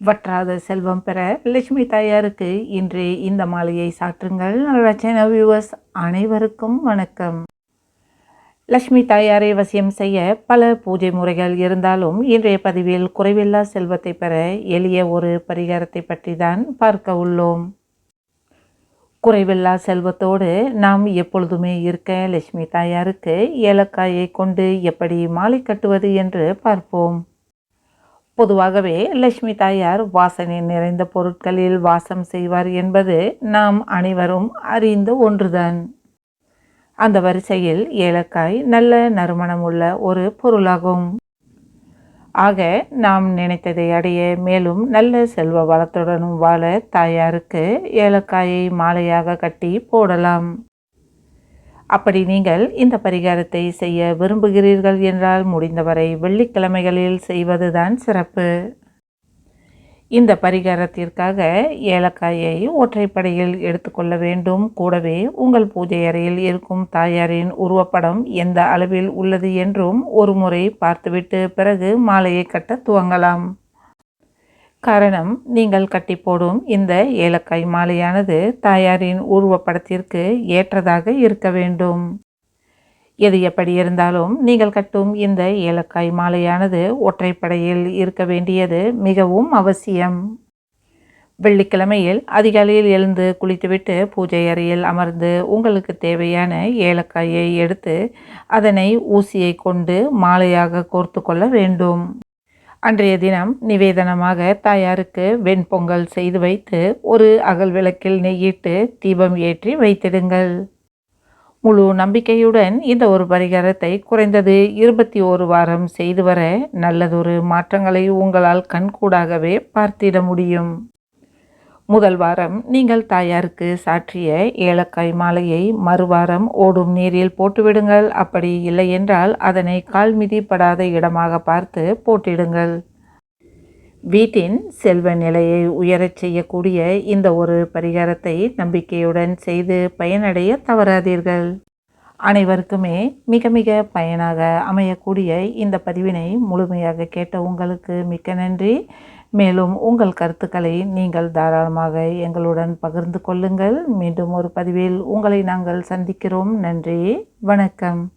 வற்றாத செல்வம் பெற லட்சுமி தாயாருக்கு இன்று இந்த மாலையை சாற்றுங்கள். ரச்சன வியூவர்ஸ் அனைவருக்கும் வணக்கம். லட்சுமி தாயாரை வசியம் செய்ய பல பூஜை முறைகள் இருந்தாலும் இன்றைய பதிவில் குறைவில்லா செல்வத்தை பெற எளிய ஒரு பரிகாரத்தை பற்றி தான் பார்க்க உள்ளோம். குறைவில்லா செல்வத்தோடு நாம் எப்பொழுதுமே இருக்க லட்சுமி தாயாருக்கு ஏலக்காயை கொண்டு எப்படி மாலை கட்டுவது என்று பார்ப்போம். பொதுவாகவே லட்சுமி தாயார் வாசனை நிறைந்த பொருட்களில் வாசம் செய்வார் என்பது நாம் அனைவரும் அறிந்த ஒன்றுதான். அந்த வரிசையில் ஏலக்காய் நல்ல நறுமணம் உள்ள ஒரு பொருளாகும். ஆக நாம் நினைத்ததை அடைய மேலும் நல்ல செல்வ வளத்துடனும் வாழ தாயாருக்கு ஏலக்காயை மாலையாக கட்டி போடலாம். அப்படி நீங்கள் இந்த பரிகாரத்தை செய்ய விரும்புகிறீர்கள் என்றால் முடிந்தவரை வெள்ளிக்கிழமைகளில் செய்வதுதான் சிறப்பு. இந்த பரிகாரத்திற்காக ஏலக்காயை ஒற்றைப்படையில் எடுத்துக்கொள்ள வேண்டும். கூடவே உங்கள் பூஜை அறையில் இருக்கும் தாயாரின் உருவப்படம் எந்த அளவில் உள்ளது என்றும் ஒரு முறை பார்த்துவிட்டு பிறகு மாலையை கட்ட துவங்கலாம். காரணம் நீங்கள் கட்டி போடும் இந்த ஏலக்காய் மாலையானது தாயாரின் உருவப்படத்திற்கு ஏற்றதாக இருக்க வேண்டும். எது எப்படி இருந்தாலும் நீங்கள் கட்டும் இந்த ஏலக்காய் மாலையானது ஒற்றைப்படையில் இருக்க வேண்டியது மிகவும் அவசியம். வெள்ளிக்கிழமையில் அதிகாலையில் எழுந்து குளித்துவிட்டு பூஜை அறையில் அமர்ந்து உங்களுக்கு தேவையான ஏலக்காயை எடுத்து அதனை ஊசியை கொண்டு மாலையாக கோர்த்து கொள்ள வேண்டும். அன்றைய தினம் நிவேதனமாக தாயாருக்கு வெண்பொங்கல் செய்து வைத்து ஒரு அகல் விளக்கில் நெய்யிட்டு தீபம் ஏற்றி வைத்திடுங்கள். முழு நம்பிக்கையுடன் இந்த ஒரு பரிகாரத்தை குறைந்தது இருபத்தி ஒரு வாரம் செய்து வர நல்லதொரு மாற்றங்களை உங்களால் கண்கூடாகவே பார்த்திட முடியும். முதல் வாரம் நீங்கள் தாயாருக்கு சாற்றிய ஏலக்காய் மாலையை மறுவாரம் ஓடும் நீரில் போட்டுவிடுங்கள். அப்படி இல்லை என்றால் அதனை கால் மிதிப்படாத இடமாக பார்த்து போட்டிடுங்கள். வீட்டின் செல்வ நிலையை உயரச் செய்யக்கூடிய இந்த ஒரு பரிகாரத்தை நம்பிக்கையுடன் செய்து பயனடைய தவறாதீர்கள். அனைவருக்குமே மிக மிக பயனாக அமையக்கூடிய இந்த பதிவினை முழுமையாக கேட்ட உங்களுக்கு மிக்க நன்றி. மேலும் உங்கள் கருத்துக்களை நீங்கள் தாராளமாக எங்களுடன் பகிர்ந்து கொள்ளுங்கள். மீண்டும் ஒரு பதிவில் உங்களை நாங்கள் சந்திக்கிறோம். நன்றி. வணக்கம்.